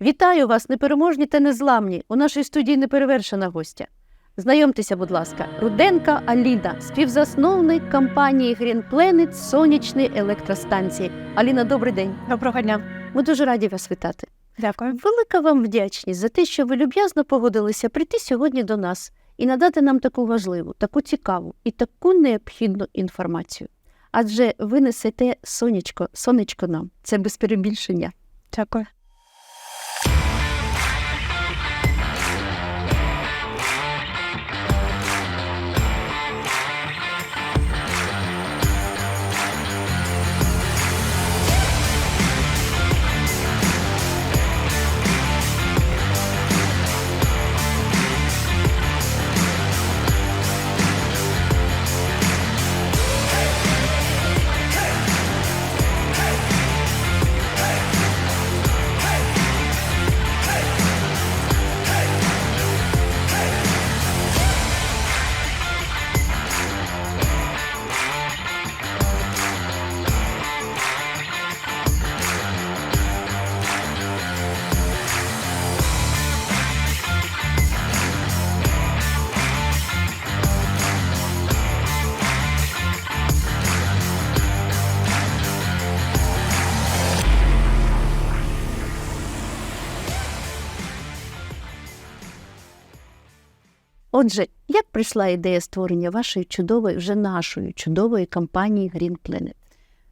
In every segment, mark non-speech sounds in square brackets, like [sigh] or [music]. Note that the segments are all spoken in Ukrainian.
Вітаю вас, непереможні та незламні. У нашій студії неперевершена гостя. Знайомтеся, будь ласка, Руденка Аліна, співзасновник компанії Green Planet сонячної електростанції. Аліна, добрий день. Доброго дня. Ми дуже раді вас вітати. Дякую. Велика вам вдячність за те, що ви люб'язно погодилися прийти сьогодні до нас і надати нам таку важливу, таку цікаву і таку необхідну інформацію. Адже ви несете сонечко, сонечко нам. Це без перебільшення. Дякую. Отже, як прийшла ідея створення вашої чудової, вже нашої чудової компанії Green Planet?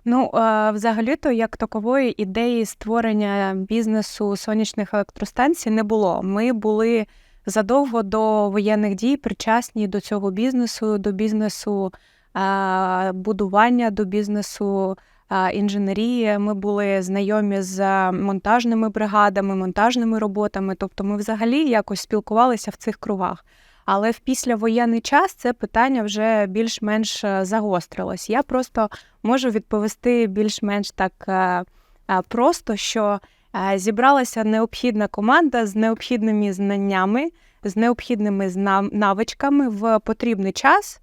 Ну, взагалі-то, як такової ідеї створення бізнесу сонячних електростанцій не було. Ми були задовго до воєнних дій причасні до цього бізнесу, до бізнесу будування, до бізнесу інженерії. Ми були знайомі з монтажними бригадами, монтажними роботами. Тобто, ми взагалі якось спілкувалися в цих кругах. Але в післявоєнний час це питання вже більш-менш е, загострилось. Я просто можу відповісти більш-менш так е, е, просто, що зібралася необхідна команда з необхідними знаннями, з необхідними навичками в потрібний час,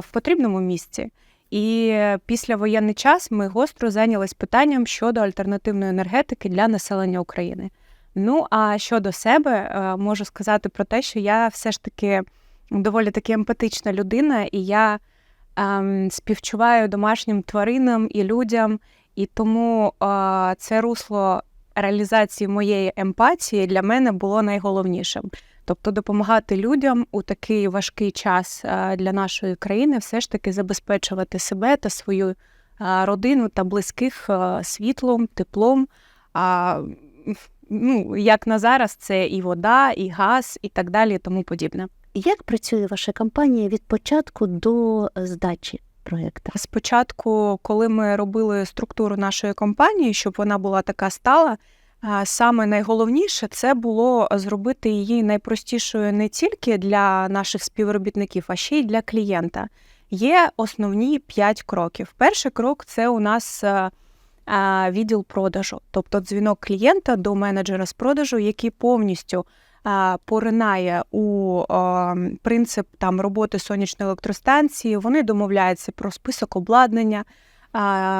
в потрібному місці. І післявоєнний час ми гостро зайнялись питанням щодо альтернативної енергетики для населення України. Ну а щодо себе, е, можу сказати про те, що я все ж таки доволі таки емпатична людина, і я ем, співчуваю домашнім тваринам і людям, і тому е, це русло реалізації моєї емпатії для мене було найголовнішим. Тобто допомагати людям у такий важкий час е, для нашої країни, все ж таки забезпечувати себе та свою е, родину та близьких світлом, теплом. Ну, як на зараз, це і вода, і газ, і так далі, і тому подібне. Як працює ваша компанія від початку до е, здачі проєкту? Спочатку, коли ми робили структуру нашої компанії, щоб вона була така стала, саме найголовніше це було зробити її найпростішою не тільки для наших співробітників, а ще й для клієнта. Є основні п'ять кроків. Перший крок це у нас е, відділ продажу, тобто дзвінок клієнта до менеджера з продажу, який повністю поринає у принцип там роботи сонячної електростанції. Вони домовляються про список обладнання.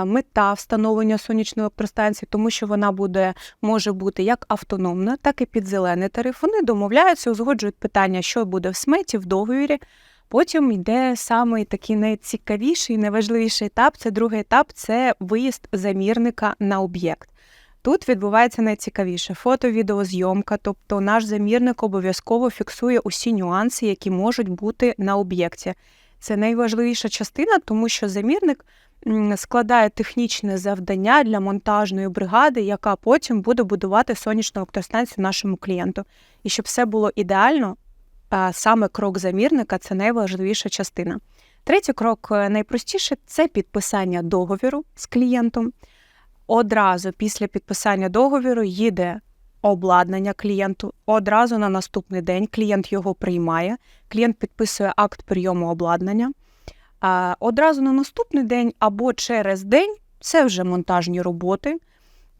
Мета встановлення сонячної електростанції, тому що вона буде може бути як автономна, так і під зелений тариф. Вони домовляються, узгоджують питання, що буде в сметі, в договірі. Потім йде саме такий найцікавіший, найважливіший етап. Це другий етап це виїзд замірника на об'єкт. Тут відбувається найцікавіше фото-відеозйомка, тобто наш замірник обов'язково фіксує усі нюанси, які можуть бути на об'єкті. Це найважливіша частина, тому що замірник складає технічне завдання для монтажної бригади, яка потім буде будувати сонячну електростанцію нашому клієнту. І щоб все було ідеально, саме крок замірника це найважливіша частина. Третій крок е, найпростіше це підписання договіру з клієнтом. Одразу після підписання договіру їде обладнання клієнту. Одразу на наступний день клієнт його приймає. Клієнт підписує акт прийому обладнання. Одразу на наступний день або через день це вже монтажні роботи.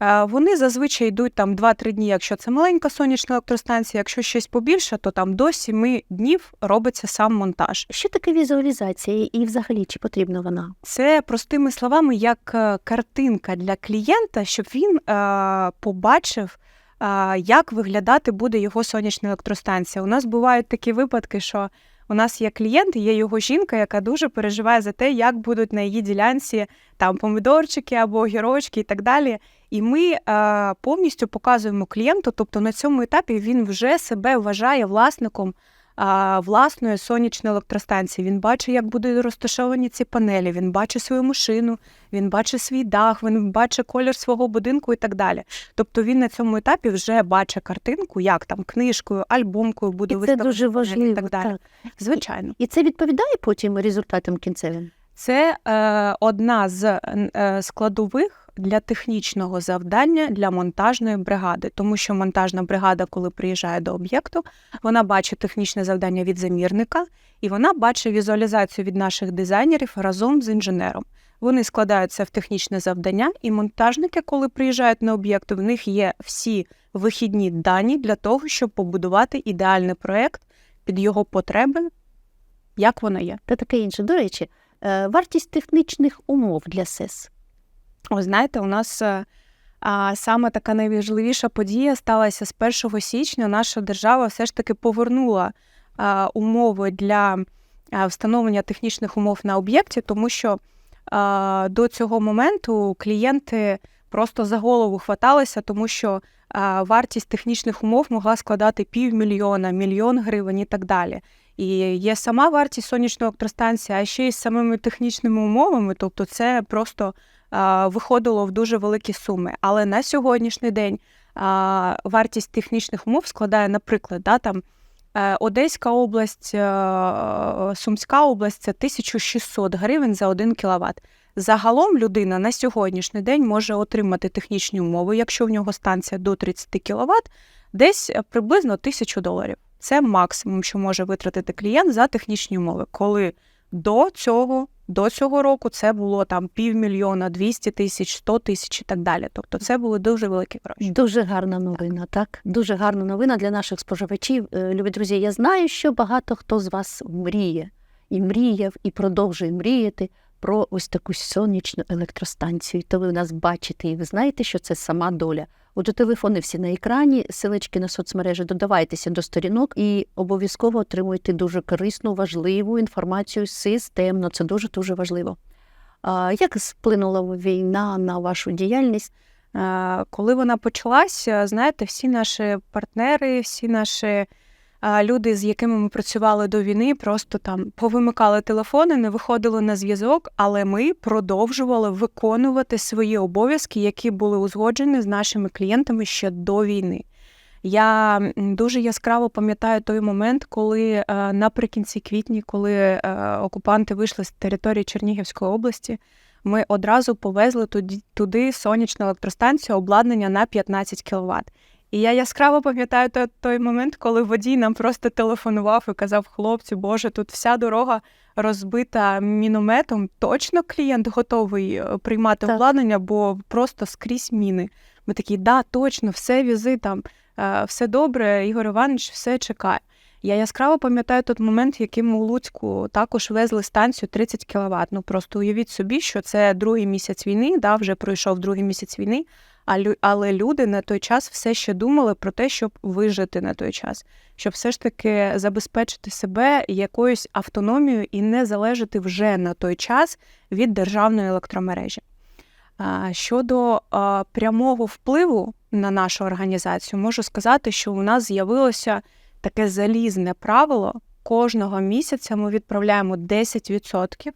Е, Вони зазвичай йдуть там 2-3 дні, якщо це маленька сонячна електростанція, якщо щось побільше, то там до 7 днів робиться сам монтаж. Що таке візуалізація і взагалі чи потрібна вона? Це простими словами, як е, картинка для клієнта, щоб він е, побачив, е, як виглядати буде його сонячна електростанція. У нас бувають такі випадки, що у нас є клієнт, є його жінка, яка дуже переживає за те, як будуть на її ділянці там помідорчики або огірочки і так далі. І ми е, повністю показуємо клієнту, тобто на цьому етапі він вже себе вважає власником а, власної сонячної електростанції. Він бачить, як будуть розташовані ці панелі, він бачить свою машину, він бачить свій дах, він бачить колір свого будинку і так далі. Тобто він на цьому етапі вже бачить картинку, як там книжкою, альбомкою буде І це дуже важливо. і так далі. так. Звичайно. І це відповідає потім результатам кінцевим. Це е, одна з е, складових для технічного завдання для монтажної бригади, тому що монтажна бригада, коли приїжджає до об'єкту, вона бачить технічне завдання від замірника і вона бачить візуалізацію від наших дизайнерів разом з інженером. Вони складаються в технічне завдання, і монтажники, коли приїжджають на об'єкт, в них є всі вихідні дані для того, щоб побудувати ідеальний проект під його потреби, як вона є. Та таке інше. До речі, е, вартість технічних умов для СЕС. Ви знаєте, у нас е, а, саме така найважливіша подія сталася з 1 січня. Наша держава все ж таки повернула а, умови для встановлення технічних умов на об'єкті, тому що а, до цього моменту клієнти просто за голову хваталися, тому що а, вартість технічних умов могла складати півмільйона, мільйон гривень і так далі. І є сама вартість сонячної електростанції, а ще й самими технічними умовами, тобто це просто а, виходило в дуже великі суми. Але на сьогоднішній день а, вартість технічних умов складає, наприклад, да, там, е, Одеська область, е, Сумська область це 1600 гривень за 1 кВт. Загалом людина на сьогоднішній день може отримати технічні умови, якщо в нього станція до 30 кВт, десь е, приблизно 1000 доларів. Це максимум, що може витратити клієнт за технічні умови. Коли до цього, до цього року це було там півмільйона, 200 тисяч, 100 тисяч і так далі. Тобто це були дуже великі гроші. Дуже гарна новина, так? Дуже гарна новина для наших споживачів. Е, Любі друзі, я знаю, що багато хто з вас мріє і мріяв, і продовжує мріяти про ось таку сонячну електростанцію. То ви нас бачите, і ви знаєте, що це сама доля. Отже, телефони всі на екрані, силички на соцмережі, додавайтеся до сторінок і обов'язково отримуйте дуже корисну, важливу інформацію системно. Це дуже дуже важливо. Як вплинула війна на вашу діяльність? Коли вона почалася, знаєте, всі наші партнери, всі наші люди, з якими ми працювали до війни, просто там повимикали телефони, не виходили на зв'язок, але ми продовжували виконувати свої обов'язки, які були узгоджені з нашими клієнтами ще до війни. Я дуже яскраво пам'ятаю той момент, коли е, наприкінці квітня, коли е, окупанти вийшли з території Чернігівської області, ми одразу повезли туди, сонячну електростанцію обладнання на 15 кВт. І я яскраво пам'ятаю той, той момент, коли водій нам просто телефонував і казав: хлопці, Боже, тут вся дорога розбита мінометом. Точно клієнт готовий е, приймати Так. обладнання, бо просто скрізь міни. Ми такі, да, точно, все візи там, е, все добре, Ігор Іванович все чекає. Я яскраво пам'ятаю той момент, яким у Луцьку також везли станцію 30 кВт. Ну просто уявіть собі, що це другий місяць війни, да, вже пройшов другий місяць війни, але люди на той час все ще думали про те, щоб вижити на той час, щоб все ж таки забезпечити себе якоюсь автономією і не залежати вже на той час від державної електромережі. Щодо прямого впливу на нашу організацію, можу сказати, що у нас з'явилося таке залізне правило. Кожного місяця ми відправляємо 10%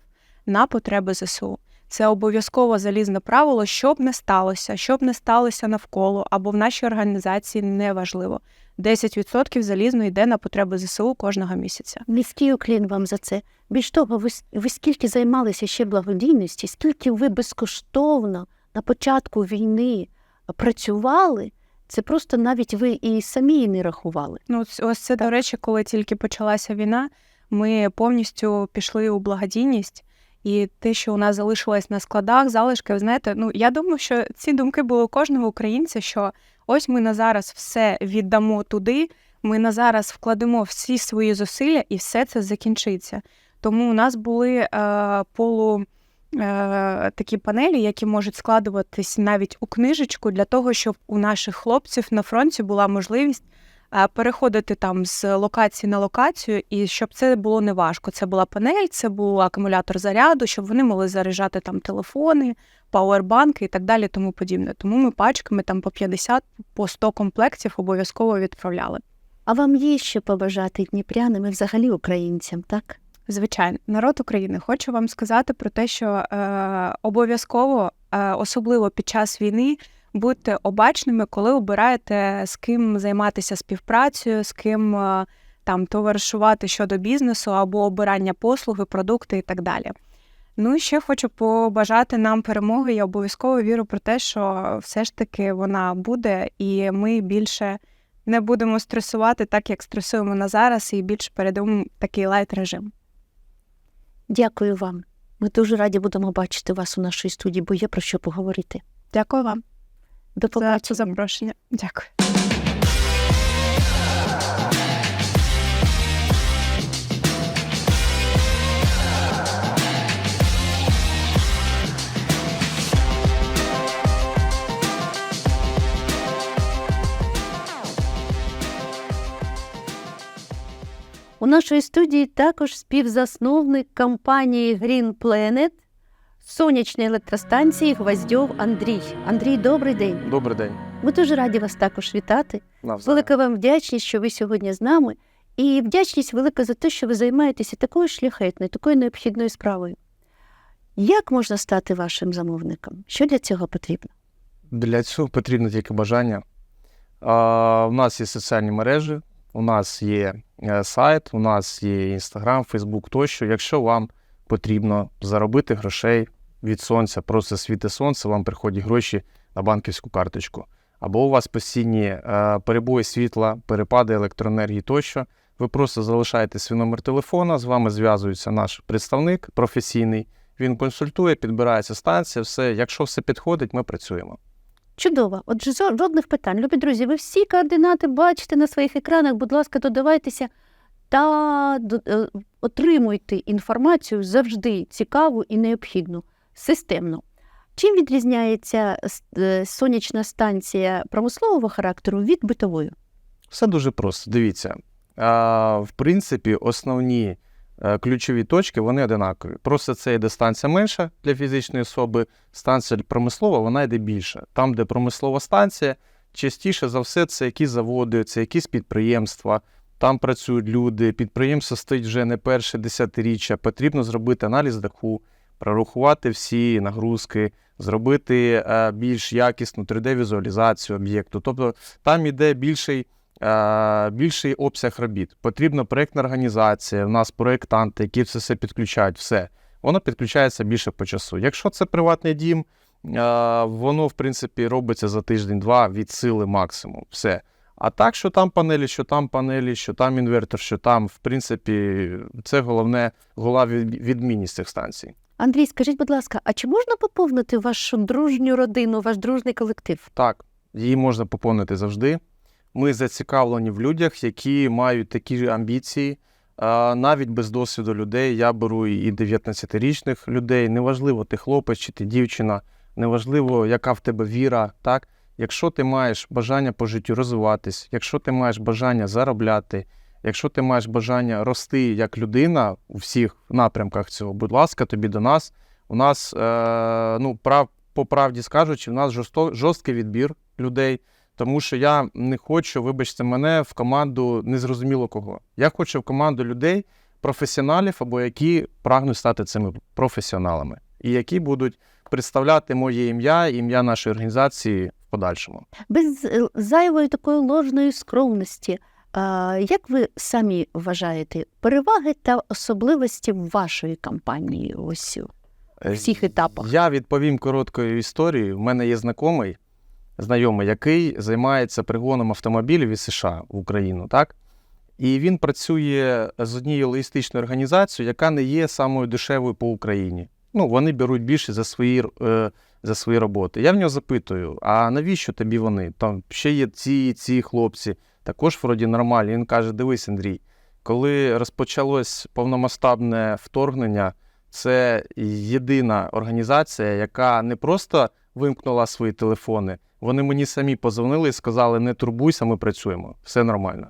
на потреби ЗСУ. Це обов'язково залізне правило, щоб не сталося, щоб не сталося навколо або в нашій організації неважливо. 10% залізно йде на потреби ЗСУ кожного місяця. Низький уклін вам за це. Більш того, ви, ви скільки займалися ще благодійності, скільки ви безкоштовно на початку війни працювали, це просто навіть ви і самі не рахували. Ну, ось- це, до речі, коли тільки почалася війна, ми повністю пішли у благодійність. І те, що у нас залишилось на складах, залишки, ви знаєте, ну я думаю, що ці думки були у кожного українця, що ось ми на зараз все віддамо туди, ми на зараз вкладемо всі свої зусилля, і все це закінчиться. Тому у нас були е, полу е, такі панелі, які можуть складуватись навіть у книжечку для того, щоб у наших хлопців на фронті була можливість переходити там з локації на локацію, і щоб це було неважко. Це була панель, це був акумулятор заряду, щоб вони могли заряджати там телефони, пауербанки і так далі, тому подібне. Тому ми пачками там по 50, по 100 комплектів обов'язково відправляли. А вам є що побажати дніпрянам і взагалі українцям, так? Звичайно, народ України, хочу вам сказати про те, що е, обов'язково, е, особливо під час війни, будьте обачними, коли обираєте з ким займатися співпрацею, з ким е, там товаришувати щодо бізнесу або обирання послуги, продукти і так далі. Ну і ще хочу побажати нам перемоги. Я обов'язково вірю про те, що все ж таки вона буде, і ми більше не будемо стресувати так, як стресуємо на зараз, і більше перейдемо такий лайт режим. Дякую вам. Ми дуже раді будемо бачити вас у нашій студії, бо є про що поговорити. Дякую вам До за запрошення. Дякую. У нашій студії також співзасновник компанії Green Planet, сонячної електростанції Гвоздьов Андрій. Андрій, добрий день. Добрий день. Ми дуже раді вас також вітати. Навзаєм. Велика вам вдячність, що ви сьогодні з нами, і вдячність велика за те, що ви займаєтеся такою шляхетною, такою необхідною справою. Як можна стати вашим замовником? Що для цього потрібно? Для цього потрібно тільки бажання. А, у нас є соціальні мережі, у нас є е, сайт, у нас є Інстаграм, Фейсбук тощо. Якщо вам потрібно заробити грошей від сонця, просто світе сонце, вам приходять гроші на банківську карточку. Або у вас постійні е, перебої світла, перепади електроенергії тощо. Ви просто залишаєте свій номер телефона, з вами зв'язується наш представник професійний. Він консультує, підбирається станція, все. Якщо все підходить, ми працюємо. Чудово. Отже, жодних питань. Любі друзі, ви всі координати бачите на своїх екранах. Будь ласка, додавайтеся та е, отримуйте інформацію завжди цікаву і необхідну, системну. Чим відрізняється е, сонячна станція промислового характеру від битової? Все дуже просто. Дивіться. В принципі, основні е, ключові точки вони одинакові. Просто це йде станція менша для фізичної особи, станція промислова, вона йде більше. Там, де промислова станція, частіше за все, це якісь заводи, це якісь підприємства. Там працюють люди, підприємство стоїть вже не перше десятиріччя. Потрібно зробити аналіз даху, прорахувати всі нагрузки, зробити е, більш якісну 3D-візуалізацію об'єкту. Тобто там іде більший, е, більший обсяг робіт. Потрібна проєктна організація, у нас проєктанти, які це все підключають, все. Воно підключається більше по часу. Якщо це приватний дім, е, воно, в принципі, робиться за тиждень-два від сили максимум. Все. А так, що там панелі, що там панелі, що там інвертор, що там, в принципі, це головне, від- відмінність цих станцій. Андрій, скажіть, будь ласка, а чи можна поповнити вашу дружню родину, ваш дружний колектив? Так, її можна поповнити завжди. Ми зацікавлені в людях, які мають такі ж амбіції, навіть без досвіду людей. Я беру і 19-річних людей. Неважливо, ти хлопець чи ти дівчина, неважливо, яка в тебе віра. Так? Якщо ти маєш бажання по життю розвиватись, якщо ти маєш бажання заробляти, якщо ти маєш бажання рости як людина у всіх напрямках цього, будь ласка, тобі до нас. У нас, е, ну, прав, по правді скажучи, у нас жорсто, жорсткий відбір людей, тому що я не хочу, вибачте мене, в команду незрозуміло кого. Я хочу в команду людей, професіоналів або які прагнуть стати цими професіоналами, і які будуть представляти моє ім'я, ім'я нашої організації подальшому. Без е, зайвої такої ложної скромності. Як ви самі вважаєте переваги та особливості вашої компанії ось у Е, всіх етапах? Я відповім короткою історією. У мене є знайомий, знайомий, який займається пригоном автомобілів із США в Україну, так? І він працює з однією логістичною організацією, яка не є самою дешевою по Україні. ну, вони беруть більше за свої, е, за свої роботи. Я в нього запитую: а навіщо тобі вони? Там ще є ці, ці хлопці, також вроді нормальні. Він каже: Дивись, Андрій, коли розпочалось повномасштабне вторгнення, це єдина організація, яка не просто вимкнула свої телефони, вони мені самі позвонили і сказали: не турбуйся, ми працюємо, все нормально.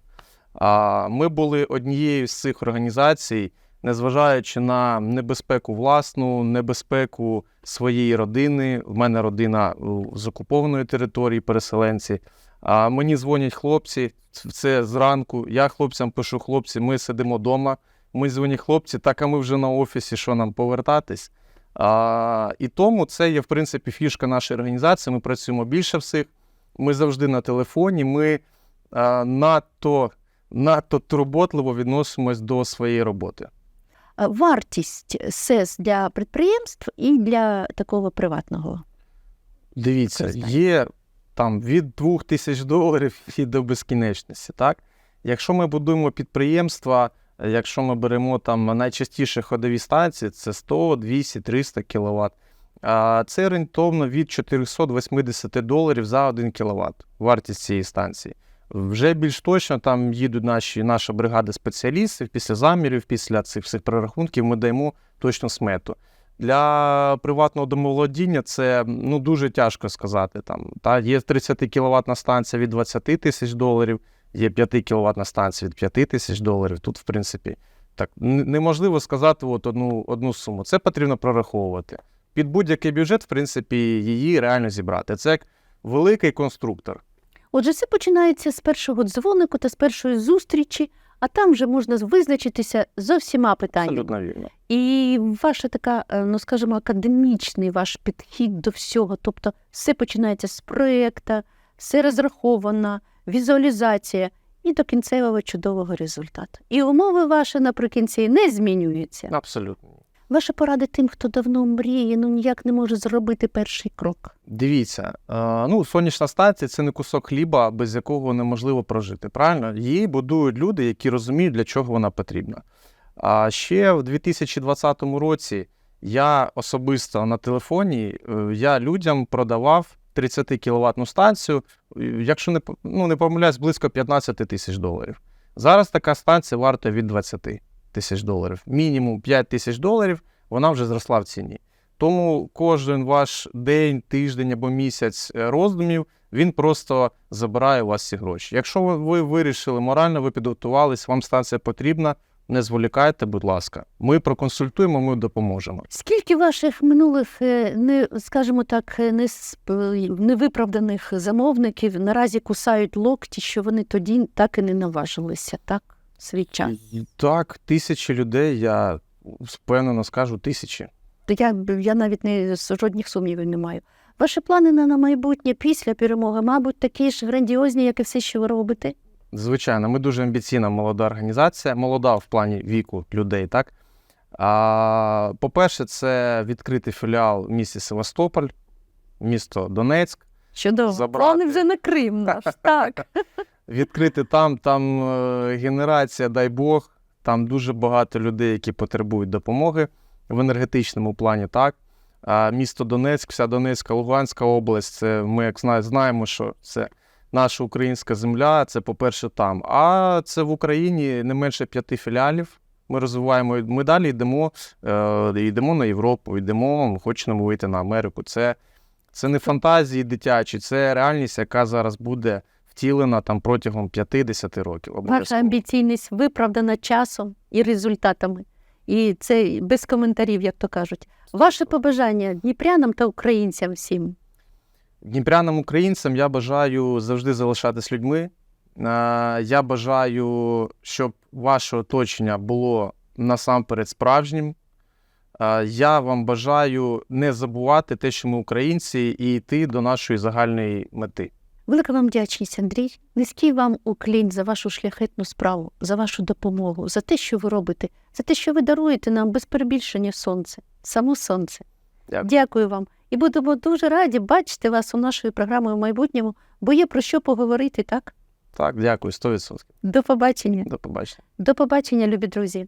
А ми були однією з цих організацій, незважаючи на небезпеку власну, небезпеку своєї родини. В мене родина з окупованої території, переселенці. А мені дзвонять хлопці, це зранку. Я хлопцям пишу: хлопці, ми сидимо вдома. Ми дзвонять хлопці, так а ми вже на офісі, що нам повертатись. А, і тому це є, в принципі, фішка нашої організації. Ми працюємо більше всіх. Ми завжди на телефоні. Ми а, надто, надто турботливо відносимось до своєї роботи. А Вартість СЕС для підприємств і для такого приватного. Дивіться, є там від 2 тисяч доларів і до безкінечності. Так? Якщо ми будуємо підприємства, е, якщо ми беремо там найчастіше ходові станції, це 100, 200, 300 кВт, а це орієнтовно від 480 доларів за 1 кВт вартість цієї станції. Вже більш точно там їдуть наші, наша бригада спеціалістів після замірів, після цих всіх прорахунків ми даємо точну смету. Для приватного домоволодіння це ну, дуже тяжко сказати. Там, та, є 30 кВт станція від 20 тисяч доларів, є 5 кВт станція від 5 тисяч доларів. Тут, в принципі, так, неможливо сказати от одну, одну суму. Це потрібно прораховувати. Під будь-який бюджет, в принципі, її реально зібрати. Це як великий конструктор. Отже, це починається з першого дзвонику та з першої зустрічі, а там вже можна визначитися з всіма питаннями. Абсолютно вірно. І ваша така, е, ну скажімо, академічний ваш підхід до всього. Тобто все починається з проєкта, все розраховано, візуалізація і до кінцевого чудового результату. І умови ваші наприкінці не змінюються. Абсолютно. Ваша порада тим, хто давно мріє, ну ніяк не може зробити перший крок. Дивіться, е, ну, сонячна станція це не кусок хліба, без якого неможливо прожити. Правильно? Її будують люди, які розуміють, для чого вона потрібна. А ще в 2020 році я особисто на телефоні е, я людям продавав 30 кВт станцію, е, якщо не, ну, не помиляюсь, близько 15 тисяч доларів. Зараз така станція варта від 20 тисяч доларів. Мінімум 5 тисяч доларів вона вже зросла в ціні. Тому кожен ваш день, тиждень або місяць е, роздумів він просто забирає у вас ці гроші. Якщо ви, ви вирішили морально, ви підготувались, вам станція потрібна, не зволікайте, будь ласка. Ми проконсультуємо, ми допоможемо. Скільки ваших минулих, е, не скажімо так, е, не невиправданих замовників наразі кусають локті, що вони тоді так і не наважилися, так? Свій час. Так, тисячі людей, я впевнено скажу, тисячі. То Я, я навіть не жодних сумнівів не маю. Ваші плани на, на майбутнє після перемоги, мабуть, такі ж грандіозні, як і все, що ви робите. Звичайно, ми дуже амбіційна молода організація, молода в плані віку людей, так? А, по-перше, це відкритий філіал в місті Севастополь, місто Донецьк. Чудово. Забрати. Плани вже на Крим наш, так. [laughs] Відкрити там, там е, генерація, дай Бог, там дуже багато людей, які потребують допомоги в енергетичному плані, так. А місто Донецьк, вся Донецька, Луганська область, це ми як знаємо, що це наша українська земля, це по-перше, там. А це в Україні не менше п'яти філіалів. Ми розвиваємо, ми далі йдемо, е, йдемо на Європу, йдемо, хочемо вийти на Америку. Це, це не фантазії дитячі, це реальність, яка зараз буде втілена там протягом 50 років. Ваша амбіційність виправдана часом і результатами. І це без коментарів, як то кажуть. Ваше побажання дніпрянам та українцям всім. Дніпрянам українцям я бажаю завжди залишатись людьми. Я бажаю, щоб ваше оточення було насамперед справжнім. Я вам бажаю не забувати те, що ми українці, і йти до нашої загальної мети. Велика вам вдячність, Андрій. Низький вам уклін за вашу шляхетну справу, за вашу допомогу, за те, що ви робите, за те, що ви даруєте нам без перебільшення сонце, само сонце. Дякую. Дякую вам. І будемо дуже раді бачити вас у нашої програми в майбутньому, бо є про що поговорити, так? Так, дякую, 100%. До побачення. До побачення. До побачення, любі друзі.